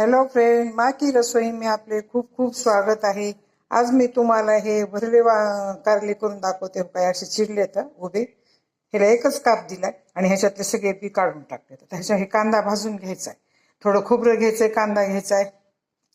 Hello friend मा की रसोई मी आपले खूप खूप स्वागत आहे. आज मी तुम्हाला हे भरले वा कारले करून दाखवते हो काय असे चिरले तर उभे. ह्याला एकच काप दिलाय आणि ह्याच्यातले सगळे बी काढून टाकले तर ह्याच्या हे कांदा भाजून घ्यायचा आहे थोडं खोबरं घ्यायचंय कांदा घ्यायचा आहे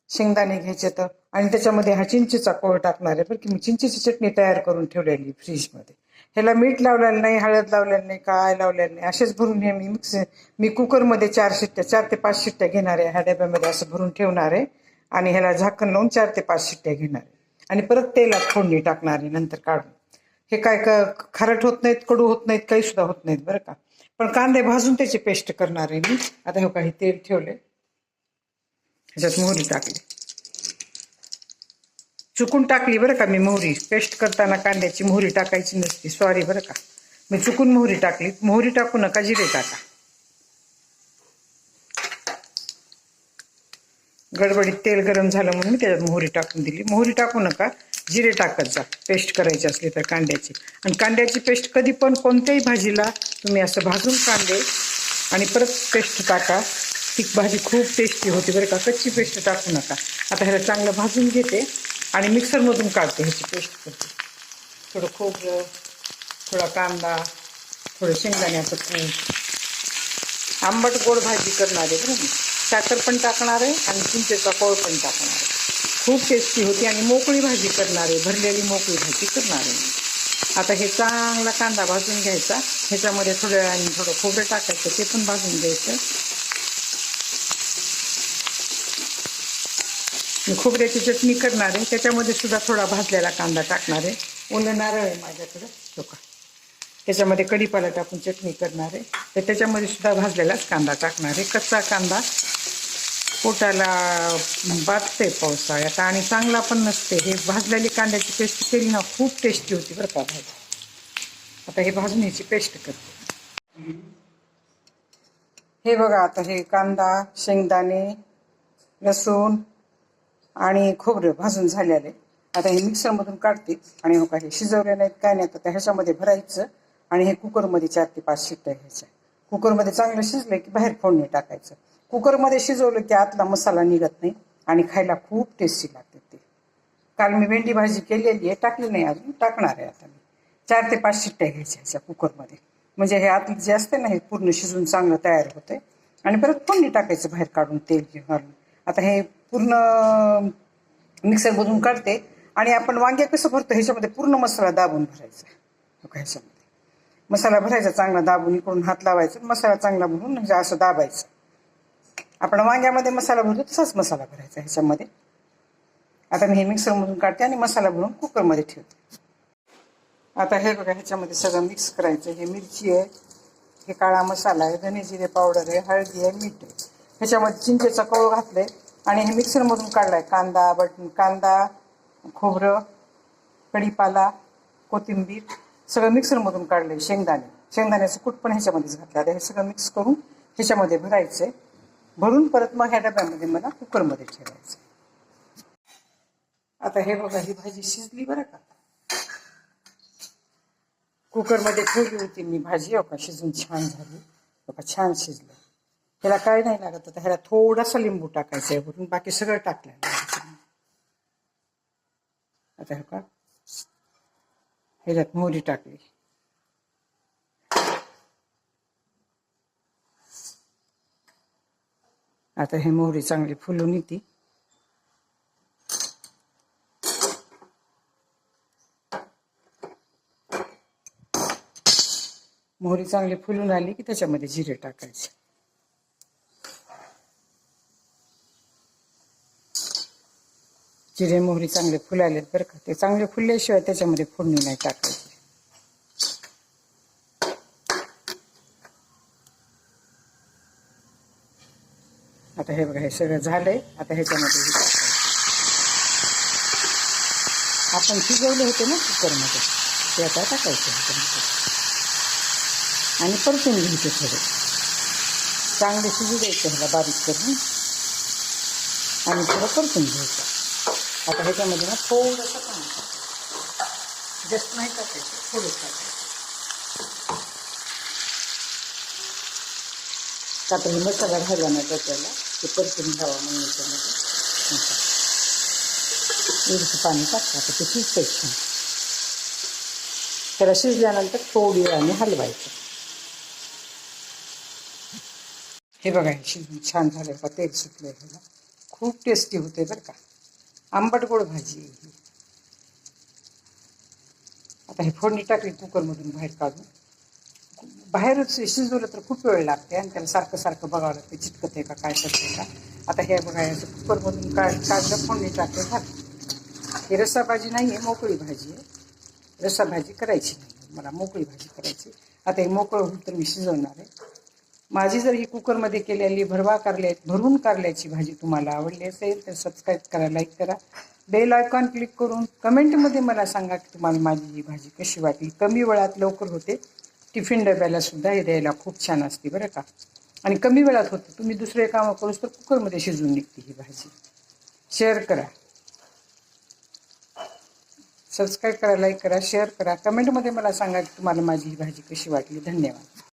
शेंगदाणे घ्यायचे तर. आणि त्याच्यामध्ये हा चिंचेचा कोळ टाकणार आहे. बरं की मी चिंचेची चटणी तयार करून ठेवलेली फ्रीजमध्ये. ह्याला मीठ लावलेलं नाही हळद लावलेलं नाही काय लावलेलं नाही. असेच भरून हे मी मिक्स मी कुकरमध्ये चार शिट्ट्या चार ते पाच शिट्ट्या घेणार आहे. ह्या डब्यामध्ये असं भरून ठेवणार आहे. आणि ह्याला झाकण लावून चार ते पाच शिट्ट्या घेणार आहे. आणि परत तेलात फोडणी टाकणार आहे नंतर काढून. हे काय का खारट होत नाहीत कडू होत नाहीत काही सुद्धा होत नाहीत बरं का? पण कांदे भाजून त्याची पेस्ट करणार आहे मी. आता हे काही तेल ठेवले ह्याच्यात मोहरी टाकली. चुकून टाकली बरं का मी मोहरी. पेस्ट करताना कांद्याची मोहरी टाकायची नसती. सॉरी बरं का. मी चुकून मोहरी टाकली. मोहरी टाकू नका जिरे टाका गडबडीत तेल गरम झालं म्हणून मी त्याच्यात मोहरी टाकून दिली. मोहरी टाकू नका. जिरे टाकत जा. पेस्ट करायची असली तर कांद्याची. आणि कांद्याची पेस्ट कधी पण कोणत्याही भाजीला तुम्ही असं भाजून कांदे आणि परत पेस्ट टाका. ती भाजी खूप टेस्टी होते बरं का. कच्ची पेस्ट टाकू नका. आता ह्याला चांगलं भाजून घेते. आणि मिक्सरमधून काढते ह्याची पेस्ट करते. थोडं खोबरं थोडा कांदा थोडं शेंगदाण्याचं कूट आंबट गोड भाजी करणार आहे बरोबर. साखर पण टाकणार आहे आणि चिंचेचा कोळ पण टाकणार आहे. खूप टेस्टी होती आणि मोकळी भाजी करणार आहे. भरलेली मोकळी भाजी करणार आहे. आता हे चांगला कांदा भाजून घ्यायचा. ह्याच्यामध्ये थोड्या वेळाने थोडं खोबरं टाकायचं ते पण भाजून घ्यायचं. खोबऱ्याची चटणी करणार आहे. त्याच्यामध्ये सुद्धा थोडा भाजलेला कांदा टाकणार आहे. ओलं नारळ आहे माझ्याकडं. तो त्याच्यामध्ये कढीपाला टाकून चटणी करणार आहे. तर त्याच्यामध्ये सुद्धा भाजलेलाच कांदा टाकणार आहे. कच्चा कांदा पोटाला बाजते पावसाळ्यात आणि चांगला पण नसते हे भाजलेली कांद्याची पेस्ट केली ना खूप टेस्टी होती बरं का भाजी आता हे भाजण्याची पेस्ट करते. हे बघा आता हे कांदा शेंगदाणे लसूण आणि खोबरं भाजून झालेले आता हे मिक्सरमधून काढते आणि हो काही हे शिजवले नाहीत काय नाही तर ह्याच्यामध्ये भरायचं आणि हे कुकरमध्ये चार ते पाच शिट्ट्या घ्यायच्या. कुकरमध्ये चांगलं शिजलं की बाहेर फोडणी टाकायचं. कुकरमध्ये शिजवलं की आतला मसाला निघत नाही आणि खायला खूप टेस्टी लागते ते. काल मी भेंडी भाजी केलेली आहे टाकली नाही अजून टाकणार आहे आता मी. चार ते पाच शिट्ट्या घ्यायच्या ह्याच्या कुकरमध्ये. म्हणजे हे आतलं जे असते ना हे पूर्ण शिजून चांगलं तयार होते आणि परत फोडणी टाकायचं बाहेर काढून तेल घालून. आता हे पूर्ण मिक्सरमधून काढते आणि आपण वांग्या कसं भरतो ह्याच्यामध्ये पूर्ण मसाला दाबून भरायचा. ह्याच्यामध्ये. मसाला भरायचा चांगला दाबून इकडून हात लावायचा मसाला चांगला भरून म्हणजे असं दाबायचं. आपण वांग्यामध्ये मसाला भरतो तसाच मसाला भरायचा ह्याच्यामध्ये. आता मी हे मिक्सरमधून काढते आणि मसाला भरून कुकरमध्ये ठेवते. आता हे बघा ह्याच्यामध्ये सगळं मिक्स करायचं. हे मिरची आहे हे काळा मसाला आहे धने जिरे पावडर आहे हळदी आहे मीठ आहे. ह्याच्यामध्ये चिंचेचा कळ घातलाय. आणि हे मिक्सरमधून काढलाय. कांदा बट कांदा खोबरं कढीपाला कोथिंबीर सगळं मिक्सरमधून काढलंय शेंगदाणे. शेंगदाण्याचं कूट पण ह्याच्यामध्येच घातलं आता हे सगळं मिक्स करून ह्याच्यामध्ये भरायचंय. भरून परत मग ह्या डब्यामध्ये मला कुकरमध्ये ठेवायचं आता हे बघा ही भाजी शिजली बरं का. कुकरमध्ये ठेवली होती मी भाजी. हो का शिजून छान झाली. हो छान शिजलं. ह्याला काय नाही लागत आता ह्याला थोडासा लिंबू टाकायचा आहे वरून बाकी सगळं टाकलं आता हे का ह्याच्यात मोहरी टाकली. आता हे मोहरी चांगली फुलून येते. मोहरी चांगली फुलून आली की त्याच्यामध्ये जिरे टाकायचे. जिरे मोहरी चांगले फुलाले बरं का. ते चांगले फुलल्याशिवाय त्याच्यामध्ये फोडणी नाही टाकायची. आता हे बघा हे सगळं झालंय. आता ह्याच्यामध्ये हे टाकायचं. आपण शिजवले होते ना कुकरमध्ये. ते आता टाकायचं ह्याच्यामध्ये. आणि परतून घ्यायचे थोडे. चांगले शिजू द्यायचे ह्याला बारीक करून. आणि थोडं परतून घ्यायचं. आता ह्याच्यामध्ये ना थोडंसं पाणी टाकायचं. जास्त नाही टाकायचं थोडं टाकायचं. का हे मसाला राहिला नाही त्याला? ते परतून घ्यावा म्हणून याच्यामध्ये. नंतर. पाणी टाकतं आता ते शिजतंय त्याला शिजल्यानंतर थोडी वेळाने हलवायचं. हे बघा शिजून छान झालं का तेल सुटलं ह्याला खूप टेस्टी होते बरं का. आंबट गोड भाजी. आहे ही आता हे फोडणी टाकली कुकरमधून बाहेर काढून. बाहेरच शिजवलं तर खूप वेळ लागते आणि त्याला सारखं सारखं बघावं लागतं चिटकत आहे का काय करते का? आता हे बघा याचं कुकरमधून काढ काढलं फोडणी टाकलं झालं ही रस्सा भाजी नाही आहे मोकळी भाजी आहे. रस्सा भाजी करायची नाही. मला मोकळी भाजी करायची आता हे मोकळं होईल तर मी शिजवणार आहे. माझी जर ही कुकरमध्ये केलेली भरवा कारल्या भरून कारल्याची भाजी तुम्हाला आवडली असेल तर सबस्क्राईब करा लाईक करा. बेल आयकॉन क्लिक करून कमेंटमध्ये मला सांगा की तुम्हाला माझी ही भाजी कशी वाटली. कमी वेळात लवकर होते. टिफिन डब्याला सुद्धा हे द्यायला खूप छान असते बरं का. आणि कमी वेळात होते. तुम्ही दुसरे कामं करूच तर कुकरमध्ये शिजवून निघते ही भाजी. शेअर करा. सबस्क्राईब करा लाईक करा शेअर करा. कमेंटमध्ये मला सांगा की तुम्हाला माझी ही भाजी कशी वाटली. धन्यवाद.